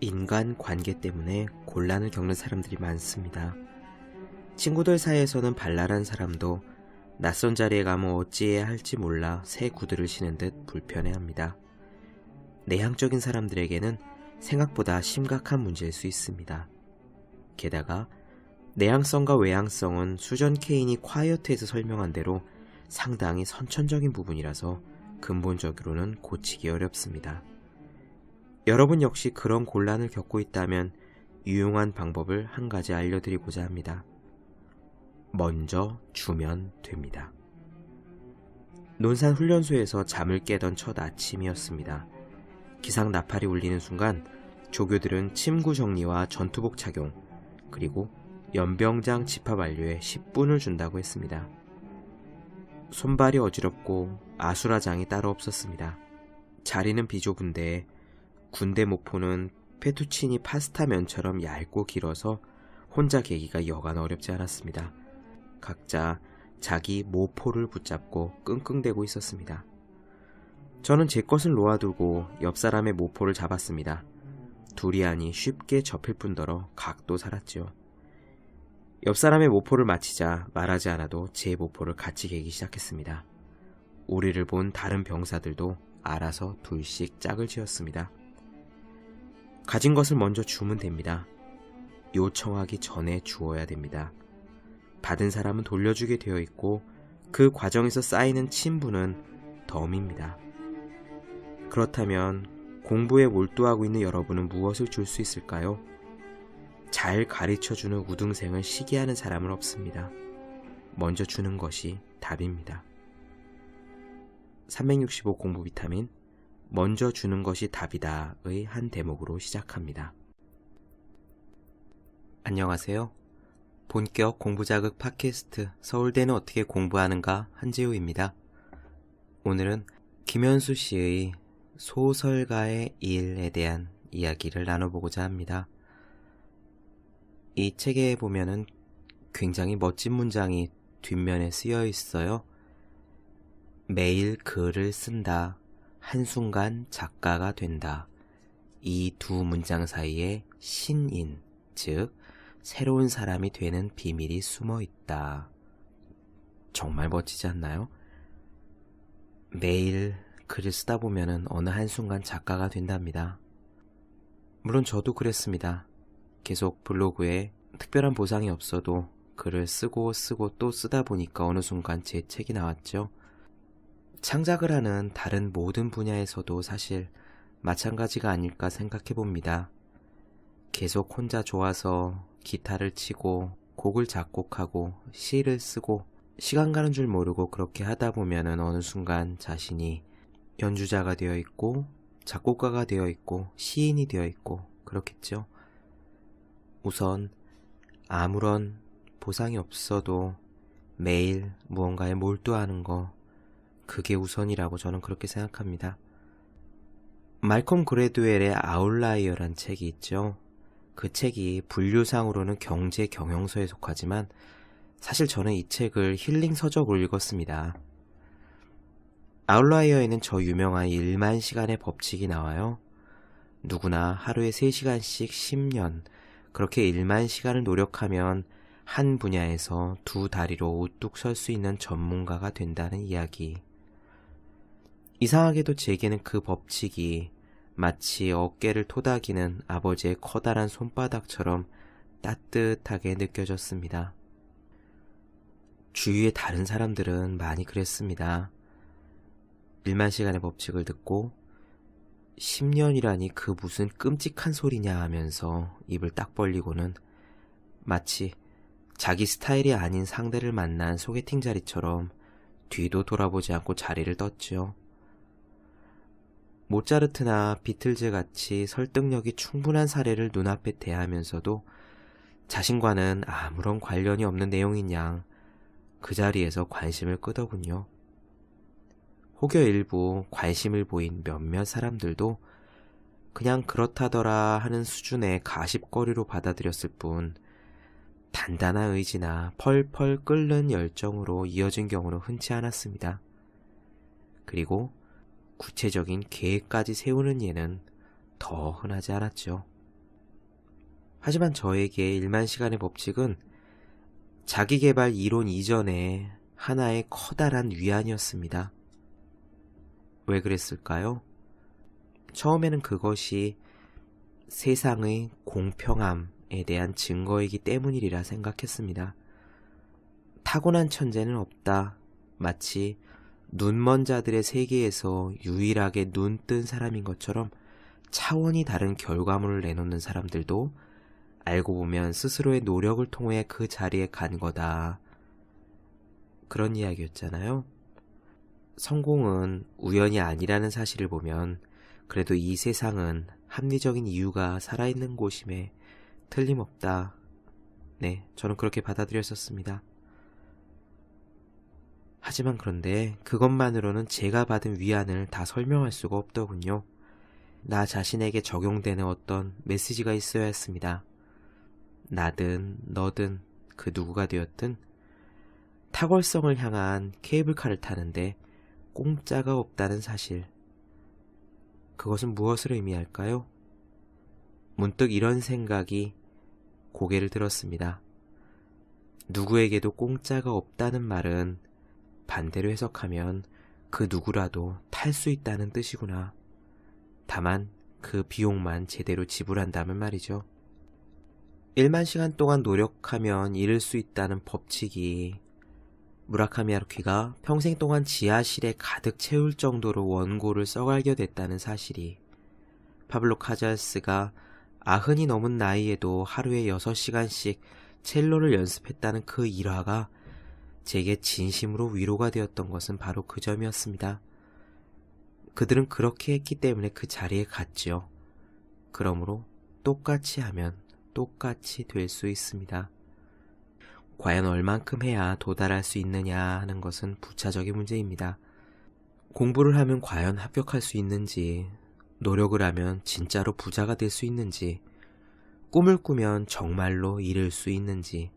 인간 관계 때문에 곤란을 겪는 사람들이 많습니다. 친구들 사이에서는 발랄한 사람도 낯선 자리에 가면 어찌해야 할지 몰라 새 구두를 신은 듯 불편해합니다. 내향적인 사람들에게는 생각보다 심각한 문제일 수 있습니다. 게다가 내향성과 외향성은 수전 케인이 콰이어트에서 설명한 대로 상당히 선천적인 부분이라서 근본적으로는 고치기 어렵습니다. 여러분 역시 그런 곤란을 겪고 있다면 유용한 방법을 한 가지 알려드리고자 합니다. 먼저 주면 됩니다. 논산 훈련소에서 잠을 깨던 첫 아침이었습니다. 기상 나팔이 울리는 순간 조교들은 침구 정리와 전투복 착용, 그리고 연병장 집합 완료에 10분을 준다고 했습니다. 손발이 어지럽고 아수라장이 따로 없었습니다. 자리는 비좁은데 군대 목포는 페투치니 파스타 면처럼 얇고 길어서 혼자 계기가 여간 어렵지 않았습니다. 각자 자기 모포를 붙잡고 끙끙대고 있었습니다. 저는 제 것을 놓아두고 옆 사람의 모포를 잡았습니다. 둘이 아니 쉽게 접힐 뿐더러 각도 살았지요. 옆 사람의 모포를 마치자 말하지 않아도 제 모포를 같이 개기 시작했습니다. 우리를 본 다른 병사들도 알아서 둘씩 짝을 지었습니다. 가진 것을 먼저 주면 됩니다. 요청하기 전에 주어야 됩니다. 받은 사람은 돌려주게 되어 있고 그 과정에서 쌓이는 친분은 덤입니다. 그렇다면 공부에 몰두하고 있는 여러분은 무엇을 줄 수 있을까요? 잘 가르쳐주는 우등생을 시기하는 사람은 없습니다. 먼저 주는 것이 답입니다. 365 공부 비타민 먼저 주는 것이 답이다의 한 대목으로 시작합니다. 안녕하세요. 본격 공부자극 팟캐스트 서울대는 어떻게 공부하는가 한지우입니다. 오늘은 김현수 씨의 소설가의 일에 대한 이야기를 나눠보고자 합니다. 이 책에 보면은 굉장히 멋진 문장이 뒷면에 쓰여 있어요. 매일 글을 쓴다. 한순간 작가가 된다. 이 두 문장 사이에 신인, 즉, 새로운 사람이 되는 비밀이 숨어 있다. 정말 멋지지 않나요? 매일 글을 쓰다 보면은 어느 한순간 작가가 된답니다. 물론 저도 그랬습니다. 계속 블로그에 특별한 보상이 없어도 글을 쓰고 쓰고 또 쓰다 보니까 어느 순간 제 책이 나왔죠. 창작을 하는 다른 모든 분야에서도 사실 마찬가지가 아닐까 생각해 봅니다. 계속 혼자 좋아서 기타를 치고 곡을 작곡하고 시를 쓰고 시간 가는 줄 모르고 그렇게 하다 보면은 어느 순간 자신이 연주자가 되어 있고 작곡가가 되어 있고 시인이 되어 있고 그렇겠죠. 우선 아무런 보상이 없어도 매일 무언가에 몰두하는 거 그게 우선이라고 저는 그렇게 생각합니다. 말콤 그레드웰의 아웃라이어란 책이 있죠. 그 책이 분류상으로는 경제 경영서에 속하지만 사실 저는 이 책을 힐링 서적으로 읽었습니다. 아웃라이어에는 저 유명한 1만 시간의 법칙이 나와요. 누구나 하루에 3시간씩 10년, 그렇게 1만 시간을 노력하면 한 분야에서 두 다리로 우뚝 설 수 있는 전문가가 된다는 이야기. 이상하게도 제게는 그 법칙이 마치 어깨를 토닥이는 아버지의 커다란 손바닥처럼 따뜻하게 느껴졌습니다. 주위의 다른 사람들은 많이 그랬습니다. 1만 시간의 법칙을 듣고 10년이라니 그 무슨 끔찍한 소리냐 하면서 입을 딱 벌리고는 마치 자기 스타일이 아닌 상대를 만난 소개팅 자리처럼 뒤도 돌아보지 않고 자리를 떴죠. 모차르트나 비틀즈 같이 설득력이 충분한 사례를 눈앞에 대하면서도 자신과는 아무런 관련이 없는 내용인 양 그 자리에서 관심을 끄더군요. 혹여 일부 관심을 보인 몇몇 사람들도 그냥 그렇다더라 하는 수준의 가십거리로 받아들였을 뿐 단단한 의지나 펄펄 끓는 열정으로 이어진 경우는 흔치 않았습니다. 그리고 구체적인 계획까지 세우는 예는 더 흔하지 않았죠. 하지만 저에게 일만 시간의 법칙은 자기개발 이론 이전에 하나의 커다란 위안이었습니다. 왜 그랬을까요? 처음에는 그것이 세상의 공평함에 대한 증거이기 때문이리라 생각했습니다. 타고난 천재는 없다. 마치 눈먼 자들의 세계에서 유일하게 눈 뜬 사람인 것처럼 차원이 다른 결과물을 내놓는 사람들도 알고 보면 스스로의 노력을 통해 그 자리에 간 거다. 그런 이야기였잖아요. 성공은 우연이 아니라는 사실을 보면 그래도 이 세상은 합리적인 이유가 살아있는 곳임에 틀림없다. 네, 저는 그렇게 받아들였었습니다. 하지만 그런데 그것만으로는 제가 받은 위안을 다 설명할 수가 없더군요. 나 자신에게 적용되는 어떤 메시지가 있어야 했습니다. 나든 너든 그 누구가 되었든 탁월성을 향한 케이블카를 타는데 공짜가 없다는 사실. 그것은 무엇을 의미할까요? 문득 이런 생각이 고개를 들었습니다. 누구에게도 공짜가 없다는 말은 반대로 해석하면 그 누구라도 탈 수 있다는 뜻이구나. 다만 그 비용만 제대로 지불한다면 말이죠. 1만 시간 동안 노력하면 이룰 수 있다는 법칙이 무라카미 하루키가 평생 동안 지하실에 가득 채울 정도로 원고를 써갈겨 댔다는 사실이 파블로 카잘스가 아흔이 넘은 나이에도 하루에 6시간씩 첼로를 연습했다는 그 일화가 제게 진심으로 위로가 되었던 것은 바로 그 점이었습니다. 그들은 그렇게 했기 때문에 그 자리에 갔지요. 그러므로 똑같이 하면 똑같이 될 수 있습니다. 과연 얼만큼 해야 도달할 수 있느냐 하는 것은 부차적인 문제입니다. 공부를 하면 과연 합격할 수 있는지, 노력을 하면 진짜로 부자가 될 수 있는지, 꿈을 꾸면 정말로 이룰 수 있는지,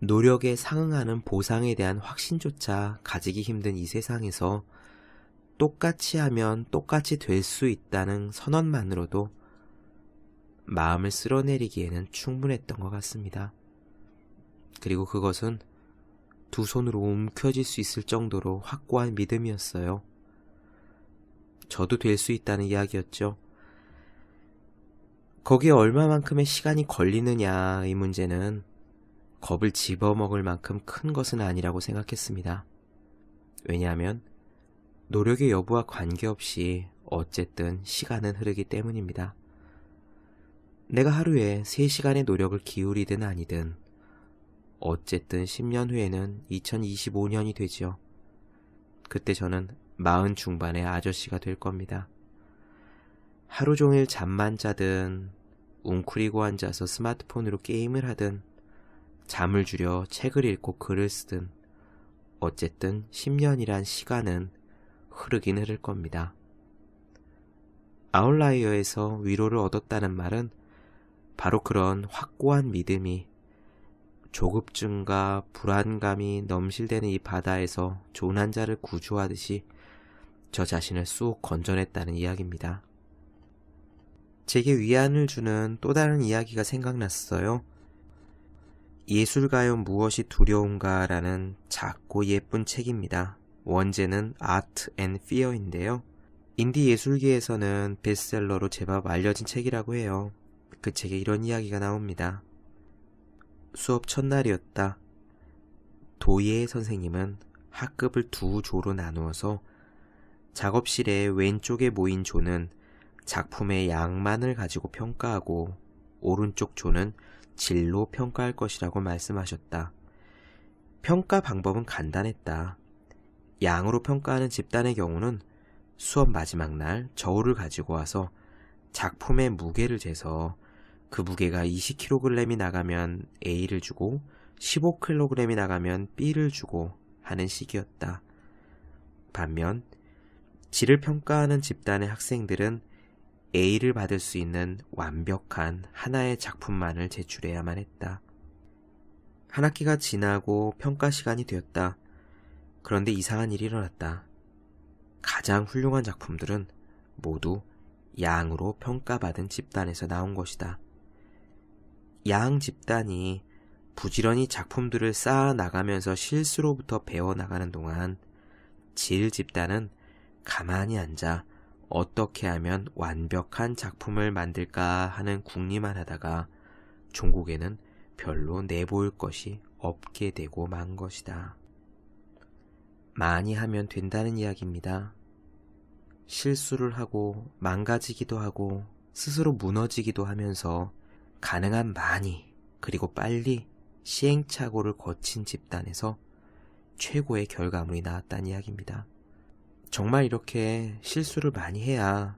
노력에 상응하는 보상에 대한 확신조차 가지기 힘든 이 세상에서 똑같이 하면 똑같이 될 수 있다는 선언만으로도 마음을 쓸어내리기에는 충분했던 것 같습니다. 그리고 그것은 두 손으로 움켜쥘 수 있을 정도로 확고한 믿음이었어요. 저도 될 수 있다는 이야기였죠. 거기에 얼마만큼의 시간이 걸리느냐의 문제는 겁을 집어먹을 만큼 큰 것은 아니라고 생각했습니다. 왜냐하면 노력의 여부와 관계없이 어쨌든 시간은 흐르기 때문입니다. 내가 하루에 3시간의 노력을 기울이든 아니든 어쨌든 10년 후에는 2025년이 되지요. 그때 저는 마흔 중반의 아저씨가 될 겁니다. 하루 종일 잠만 자든 웅크리고 앉아서 스마트폰으로 게임을 하든 잠을 줄여 책을 읽고 글을 쓰든 어쨌든 10년이란 시간은 흐르긴 흐를 겁니다. 아웃라이어에서 위로를 얻었다는 말은 바로 그런 확고한 믿음이 조급증과 불안감이 넘실대는 이 바다에서 조난 자를 구조하듯이 저 자신을 쑥 건져냈다는 이야기입니다. 제게 위안을 주는 또 다른 이야기가 생각났어요. 예술가여 무엇이 두려운가라는 작고 예쁜 책입니다. 원제는 Art and Fear인데요. 인디 예술계에서는 베스트셀러로 제법 알려진 책이라고 해요. 그 책에 이런 이야기가 나옵니다. 수업 첫날이었다. 도예 선생님은 학급을 두 조로 나누어서 작업실의 왼쪽에 모인 조는 작품의 양만을 가지고 평가하고 오른쪽 조는 질로 평가할 것이라고 말씀하셨다. 평가 방법은 간단했다. 양으로 평가하는 집단의 경우는 수업 마지막 날 저울을 가지고 와서 작품의 무게를 재서 그 무게가 20kg이 나가면 A를 주고 15kg이 나가면 B를 주고 하는 식이었다. 반면 질을 평가하는 집단의 학생들은 A를 받을 수 있는 완벽한 하나의 작품만을 제출해야만 했다. 한 학기가 지나고 평가 시간이 되었다. 그런데 이상한 일이 일어났다. 가장 훌륭한 작품들은 모두 양으로 평가받은 집단에서 나온 것이다. 양 집단이 부지런히 작품들을 쌓아 나가면서 실수로부터 배워 나가는 동안 질 집단은 가만히 앉아 어떻게 하면 완벽한 작품을 만들까 하는 궁리만 하다가 종국에는 별로 내보일 것이 없게 되고 만 것이다. 많이 하면 된다는 이야기입니다. 실수를 하고 망가지기도 하고 스스로 무너지기도 하면서 가능한 많이 그리고 빨리 시행착오를 거친 집단에서 최고의 결과물이 나왔다는 이야기입니다. 정말 이렇게 실수를 많이 해야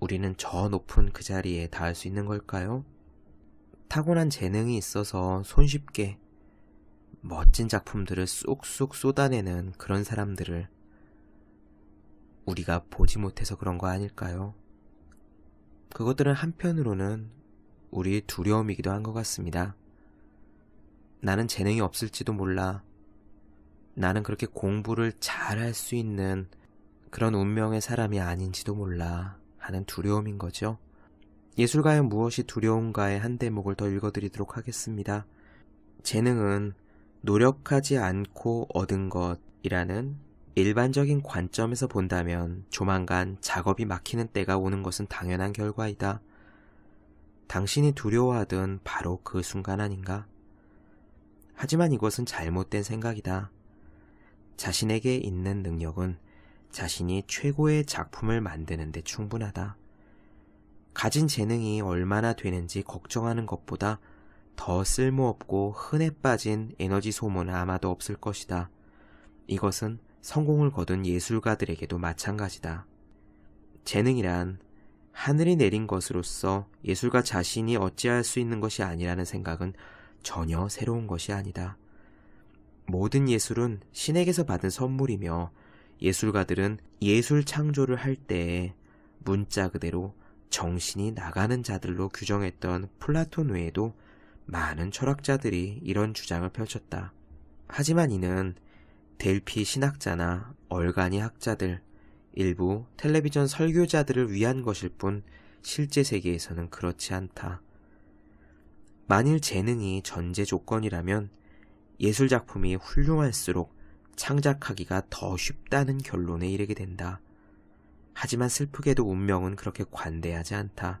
우리는 저 높은 그 자리에 닿을 수 있는 걸까요? 타고난 재능이 있어서 손쉽게 멋진 작품들을 쑥쑥 쏟아내는 그런 사람들을 우리가 보지 못해서 그런 거 아닐까요? 그것들은 한편으로는 우리의 두려움이기도 한 것 같습니다. 나는 재능이 없을지도 몰라. 나는 그렇게 공부를 잘할 수 있는 그런 운명의 사람이 아닌지도 몰라 하는 두려움인 거죠. 예술가의 무엇이 두려운가의 한 대목을 더 읽어드리도록 하겠습니다. 재능은 노력하지 않고 얻은 것이라는 일반적인 관점에서 본다면 조만간 작업이 막히는 때가 오는 것은 당연한 결과이다. 당신이 두려워하던 바로 그 순간 아닌가? 하지만 이것은 잘못된 생각이다. 자신에게 있는 능력은 자신이 최고의 작품을 만드는 데 충분하다. 가진 재능이 얼마나 되는지 걱정하는 것보다 더 쓸모없고 흔해 빠진 에너지 소모는 아마도 없을 것이다. 이것은 성공을 거둔 예술가들에게도 마찬가지다. 재능이란 하늘이 내린 것으로서 예술가 자신이 어찌할 수 있는 것이 아니라는 생각은 전혀 새로운 것이 아니다. 모든 예술은 신에게서 받은 선물이며 예술가들은 예술 창조를 할 때에 문자 그대로 정신이 나가는 자들로 규정했던 플라톤 외에도 많은 철학자들이 이런 주장을 펼쳤다. 하지만 이는 델피 신학자나 얼간이 학자들, 일부 텔레비전 설교자들을 위한 것일 뿐 실제 세계에서는 그렇지 않다. 만일 재능이 전제 조건이라면 예술 작품이 훌륭할수록 창작하기가 더 쉽다는 결론에 이르게 된다. 하지만 슬프게도 운명은 그렇게 관대하지 않다.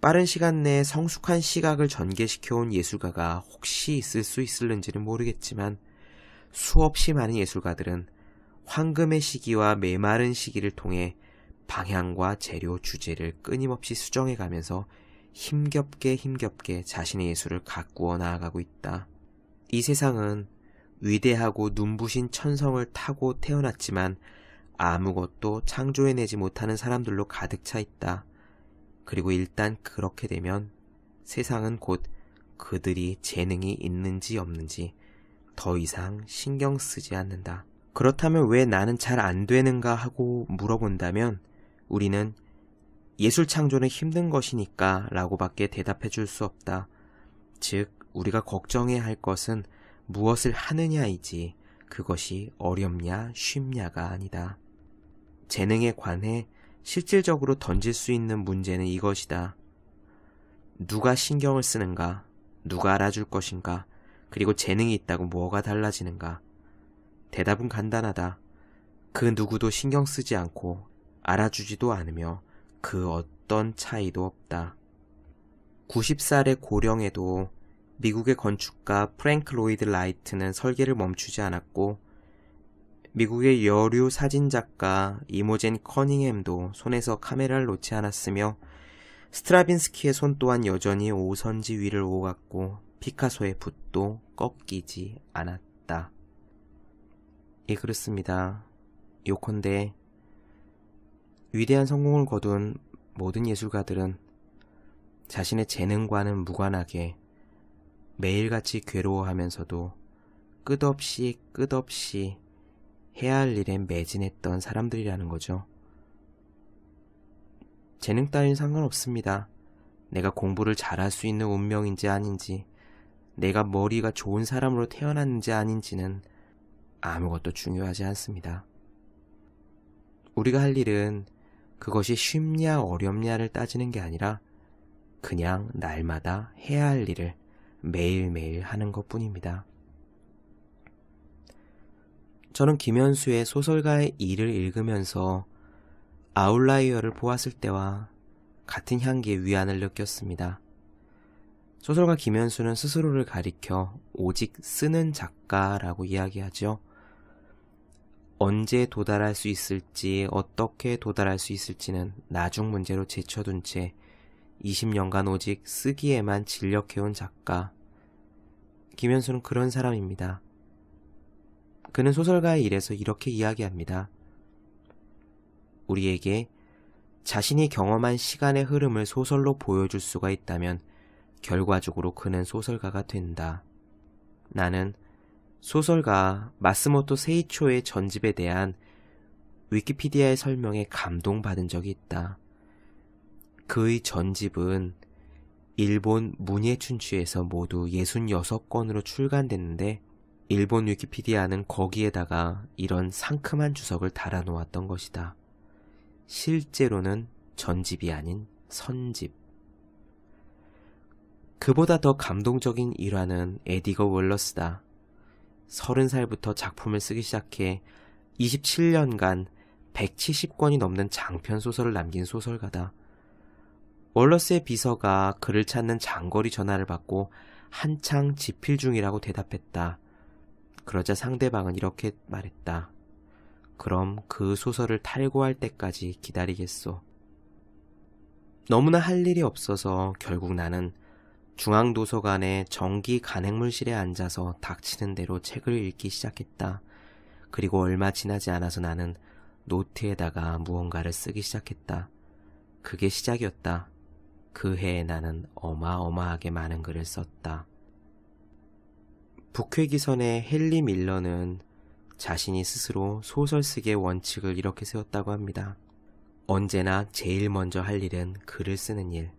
빠른 시간 내에 성숙한 시각을 전개시켜온 예술가가 혹시 있을 수 있을는지는 모르겠지만 수없이 많은 예술가들은 황금의 시기와 메마른 시기를 통해 방향과 재료 주제를 끊임없이 수정해 가면서 힘겹게 힘겹게 자신의 예술을 가꾸어 나아가고 있다. 이 세상은 위대하고 눈부신 천성을 타고 태어났지만 아무것도 창조해내지 못하는 사람들로 가득 차 있다. 그리고 일단 그렇게 되면 세상은 곧 그들이 재능이 있는지 없는지 더 이상 신경 쓰지 않는다. 그렇다면 왜 나는 잘 안 되는가 하고 물어본다면 우리는 예술 창조는 힘든 것이니까 라고밖에 대답해 줄 수 없다. 즉, 우리가 걱정해야 할 것은 무엇을 하느냐이지 그것이 어렵냐 쉽냐가 아니다. 재능에 관해 실질적으로 던질 수 있는 문제는 이것이다. 누가 신경을 쓰는가? 누가 알아줄 것인가? 그리고 재능이 있다고 뭐가 달라지는가? 대답은 간단하다. 그 누구도 신경 쓰지 않고 알아주지도 않으며 그 어떤 차이도 없다. 90살의 고령에도 미국의 건축가 프랭크 로이드 라이트는 설계를 멈추지 않았고 미국의 여류 사진작가 이모젠 커닝햄도 손에서 카메라를 놓지 않았으며 스트라빈스키의 손 또한 여전히 오선지 위를 오갔고 피카소의 붓도 꺾이지 않았다. 예, 그렇습니다. 요컨대 위대한 성공을 거둔 모든 예술가들은 자신의 재능과는 무관하게 매일같이 괴로워하면서도 끝없이 끝없이 해야 할 일에 매진했던 사람들이라는 거죠. 재능 따윈 상관없습니다. 내가 공부를 잘할 수 있는 운명인지 아닌지, 내가 머리가 좋은 사람으로 태어났는지 아닌지는 아무것도 중요하지 않습니다. 우리가 할 일은 그것이 쉽냐 어렵냐를 따지는 게 아니라 그냥 날마다 해야 할 일을 매일매일 하는 것 뿐입니다. 저는 김현수의 소설가의 일을 읽으면서 아웃라이어를 보았을 때와 같은 향기의 위안을 느꼈습니다. 소설가 김현수는 스스로를 가리켜 오직 쓰는 작가라고 이야기하죠. 언제 도달할 수 있을지, 어떻게 도달할 수 있을지는 나중 문제로 제쳐둔 채 20년간 오직 쓰기에만 진력해온 작가. 김현수는 그런 사람입니다. 그는 소설가의 일에서 이렇게 이야기합니다. 우리에게 자신이 경험한 시간의 흐름을 소설로 보여줄 수가 있다면 결과적으로 그는 소설가가 된다. 나는 소설가 마스모토 세이초의 전집에 대한 위키피디아의 설명에 감동받은 적이 있다. 그의 전집은 일본 문예춘추에서 모두 66권으로 출간됐는데 일본 위키피디아는 거기에다가 이런 상큼한 주석을 달아놓았던 것이다. 실제로는 전집이 아닌 선집. 그보다 더 감동적인 일화는 에디거 월러스다. 30살부터 작품을 쓰기 시작해 27년간 170권이 넘는 장편 소설을 남긴 소설가다. 월러스의 비서가 그를 찾는 장거리 전화를 받고 한창 집필 중이라고 대답했다. 그러자 상대방은 이렇게 말했다. 그럼 그 소설을 탈고할 때까지 기다리겠소. 너무나 할 일이 없어서 결국 나는 중앙도서관의 정기 간행물실에 앉아서 닥치는 대로 책을 읽기 시작했다. 그리고 얼마 지나지 않아서 나는 노트에다가 무언가를 쓰기 시작했다. 그게 시작이었다. 그 해에 나는 어마어마하게 많은 글을 썼다. 북회기선의 헨리 밀러는 자신이 스스로 소설 쓰기의 원칙을 이렇게 세웠다고 합니다. 언제나 제일 먼저 할 일은 글을 쓰는 일.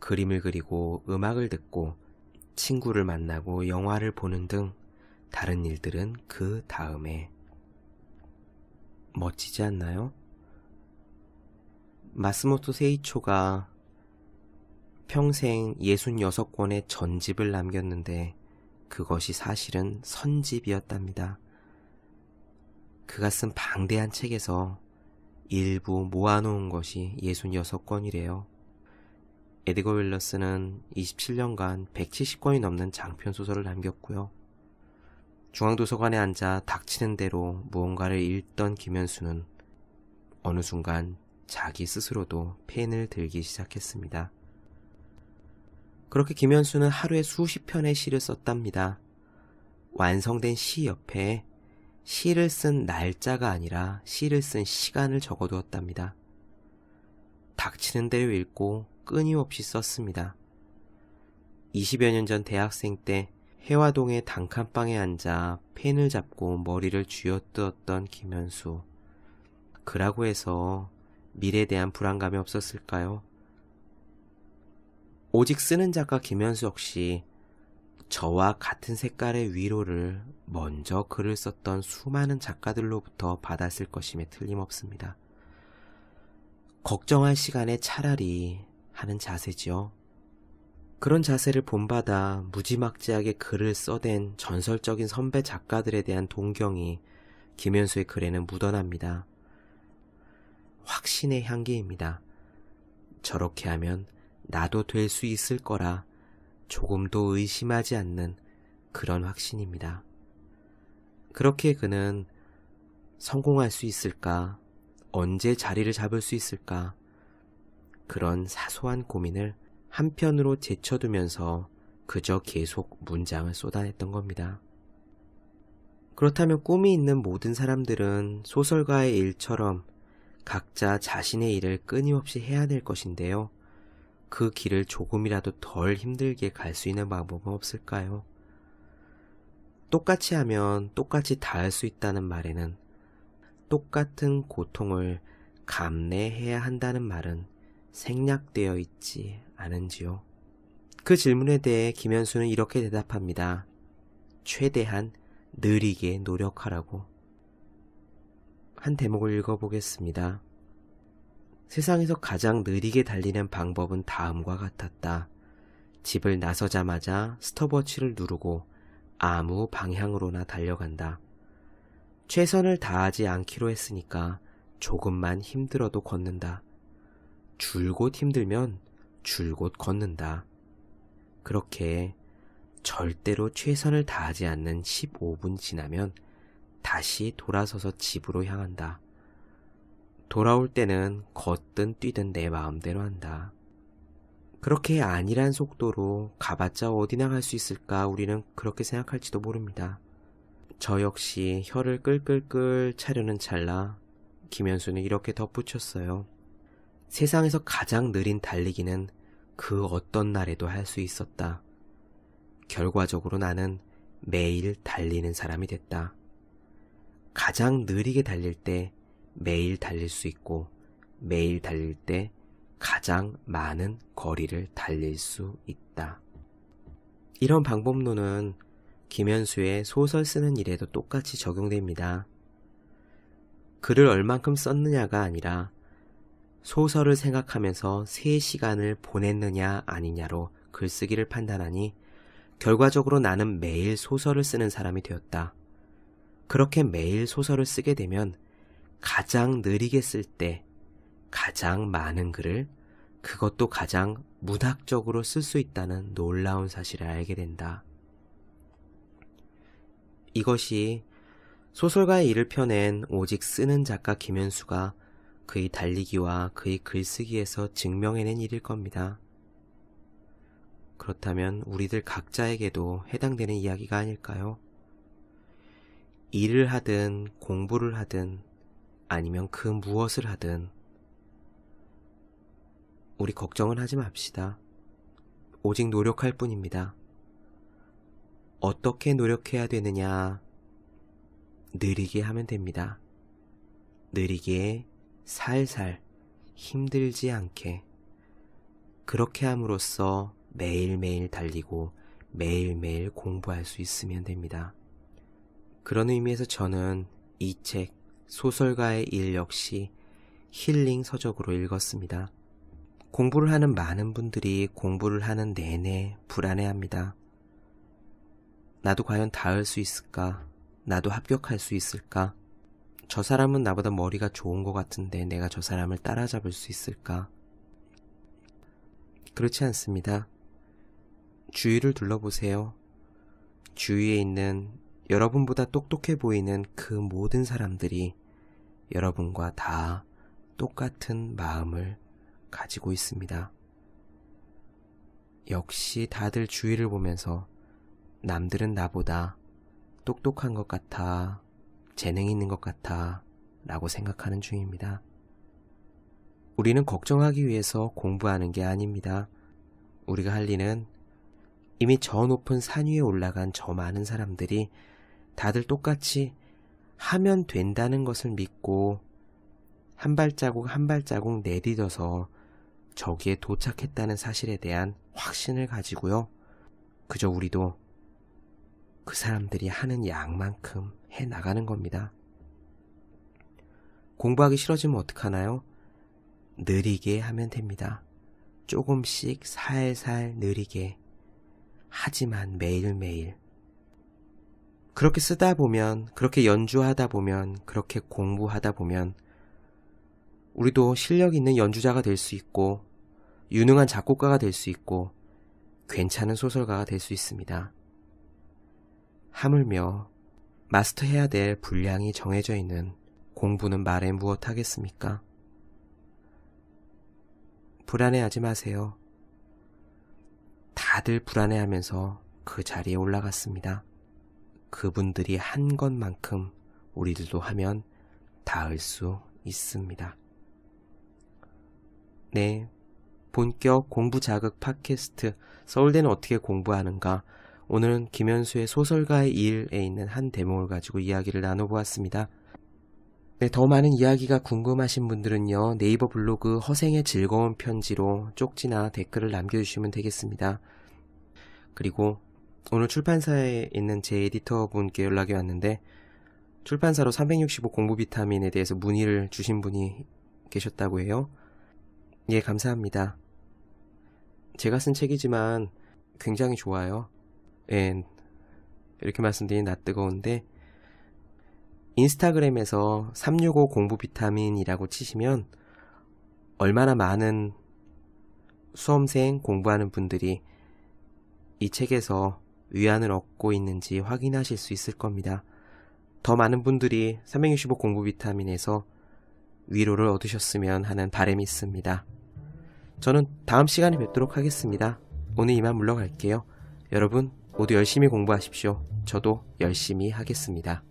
그림을 그리고 음악을 듣고 친구를 만나고 영화를 보는 등 다른 일들은 그 다음에 멋지지 않나요? 마스모토 세이초가 평생 66권의 전집을 남겼는데 그것이 사실은 선집이었답니다. 그가 쓴 방대한 책에서 일부 모아놓은 것이 66권이래요. 에드거 윌러스는 27년간 170권이 넘는 장편 소설을 남겼고요. 중앙도서관에 앉아 닥치는 대로 무언가를 읽던 김현수는 어느 순간 자기 스스로도 펜을 들기 시작했습니다. 그렇게 김현수는 하루에 수십 편의 시를 썼답니다. 완성된 시 옆에 시를 쓴 날짜가 아니라 시를 쓴 시간을 적어두었답니다. 닥치는 대로 읽고 끊임없이 썼습니다. 20여 년 전 대학생 때 해화동의 단칸방에 앉아 펜을 잡고 머리를 쥐어뜯었던 김현수. 그라고 해서 미래에 대한 불안감이 없었을까요? 오직 쓰는 작가 김현수 역시 저와 같은 색깔의 위로를 먼저 글을 썼던 수많은 작가들로부터 받았을 것임에 틀림없습니다. 걱정할 시간에 차라리 하는 자세지요. 그런 자세를 본받아 무지막지하게 글을 써댄 전설적인 선배 작가들에 대한 동경이 김현수의 글에는 묻어납니다. 확신의 향기입니다. 저렇게 하면 나도 될 수 있을 거라 조금도 의심하지 않는 그런 확신입니다. 그렇게 그는 성공할 수 있을까? 언제 자리를 잡을 수 있을까? 그런 사소한 고민을 한편으로 제쳐두면서 그저 계속 문장을 쏟아냈던 겁니다. 그렇다면 꿈이 있는 모든 사람들은 소설가의 일처럼 각자 자신의 일을 끊임없이 해야 될 것인데요. 그 길을 조금이라도 덜 힘들게 갈 수 있는 방법은 없을까요? 똑같이 하면 똑같이 다할수 있다는 말에는 똑같은 고통을 감내해야 한다는 말은 생략되어 있지 않은지요? 그 질문에 대해 김현수는 이렇게 대답합니다. 최대한 느리게 노력하라고. 한 대목을 읽어보겠습니다. 세상에서 가장 느리게 달리는 방법은 다음과 같았다. 집을 나서자마자 스톱워치를 누르고 아무 방향으로나 달려간다. 최선을 다하지 않기로 했으니까 조금만 힘들어도 걷는다. 줄곧 힘들면 줄곧 걷는다. 그렇게 절대로 최선을 다하지 않는 15분 지나면 다시 돌아서서 집으로 향한다. 돌아올 때는 걷든 뛰든 내 마음대로 한다. 그렇게 안일한 속도로 가봤자 어디나 갈 수 있을까 우리는 그렇게 생각할지도 모릅니다. 저 역시 혀를 끌끌끌 차려는 찰나 김현수는 이렇게 덧붙였어요. 세상에서 가장 느린 달리기는 그 어떤 날에도 할 수 있었다. 결과적으로 나는 매일 달리는 사람이 됐다. 가장 느리게 달릴 때 매일 달릴 수 있고 매일 달릴 때 가장 많은 거리를 달릴 수 있다. 이런 방법론은 김현수의 소설 쓰는 일에도 똑같이 적용됩니다. 글을 얼만큼 썼느냐가 아니라 소설을 생각하면서 3시간을 보냈느냐 아니냐로 글쓰기를 판단하니 결과적으로 나는 매일 소설을 쓰는 사람이 되었다. 그렇게 매일 소설을 쓰게 되면 가장 느리게 쓸 때 가장 많은 글을 그것도 가장 문학적으로 쓸 수 있다는 놀라운 사실을 알게 된다. 이것이 소설가의 일을 펴낸 오직 쓰는 작가 김현수가 그의 달리기와 그의 글쓰기에서 증명해낸 일일 겁니다. 그렇다면 우리들 각자에게도 해당되는 이야기가 아닐까요? 일을 하든 공부를 하든 아니면 그 무엇을 하든 우리 걱정은 하지 맙시다. 오직 노력할 뿐입니다. 어떻게 노력해야 되느냐? 느리게 하면 됩니다. 느리게, 살살, 힘들지 않게. 그렇게 함으로써 매일매일 달리고 매일매일 공부할 수 있으면 됩니다. 그런 의미에서 저는 이 책, 소설가의 일 역시 힐링 서적으로 읽었습니다. 공부를 하는 많은 분들이 공부를 하는 내내 불안해합니다. 나도 과연 닿을 수 있을까? 나도 합격할 수 있을까? 저 사람은 나보다 머리가 좋은 것 같은데 내가 저 사람을 따라잡을 수 있을까? 그렇지 않습니다. 주위를 둘러보세요. 주위에 있는 여러분보다 똑똑해 보이는 그 모든 사람들이 여러분과 다 똑같은 마음을 가지고 있습니다. 역시 다들 주위를 보면서 남들은 나보다 똑똑한 것 같아, 재능 있는 것 같아, 라고 생각하는 중입니다. 우리는 걱정하기 위해서 공부하는 게 아닙니다. 우리가 할 일은 이미 저 높은 산 위에 올라간 저 많은 사람들이 다들 똑같이 하면 된다는 것을 믿고 한 발자국 한 발자국 내딛어서 저기에 도착했다는 사실에 대한 확신을 가지고요. 그저 우리도 그 사람들이 하는 양만큼 해 나가는 겁니다. 공부하기 싫어지면 어떡하나요? 느리게 하면 됩니다. 조금씩 살살 느리게. 하지만 매일매일. 그렇게 쓰다 보면, 그렇게 연주하다 보면, 그렇게 공부하다 보면, 우리도 실력 있는 연주자가 될 수 있고, 유능한 작곡가가 될 수 있고, 괜찮은 소설가가 될 수 있습니다. 하물며 마스터해야 될 분량이 정해져 있는 공부는 말해 무엇 하겠습니까? 불안해하지 마세요. 다들 불안해하면서 그 자리에 올라갔습니다. 그분들이 한 것만큼 우리들도 하면 닿을 수 있습니다. 네. 본격 공부 자극 팟캐스트 서울대는 어떻게 공부하는가 오늘은 김현수의 소설가의 일에 있는 한 대목을 가지고 이야기를 나눠보았습니다. 네, 더 많은 이야기가 궁금하신 분들은요, 네이버 블로그 허생의 즐거운 편지로 쪽지나 댓글을 남겨주시면 되겠습니다. 그리고 오늘 출판사에 있는 제 에디터 분께 연락이 왔는데, 출판사로 365 공부 비타민에 대해서 문의를 주신 분이 계셨다고 해요. 예, 감사합니다. 제가 쓴 책이지만 굉장히 좋아요. 예, 이렇게 말씀드리니 낯 뜨거운데, 인스타그램에서 365 공부 비타민이라고 치시면 얼마나 많은 수험생 공부하는 분들이 이 책에서 위안을 얻고 있는지 확인하실 수 있을 겁니다. 더 많은 분들이 365 공부 비타민에서 위로를 얻으셨으면 하는 바람이 있습니다. 저는 다음 시간에 뵙도록 하겠습니다. 오늘 이만 물러갈게요. 여러분 모두 열심히 공부하십시오. 저도 열심히 하겠습니다.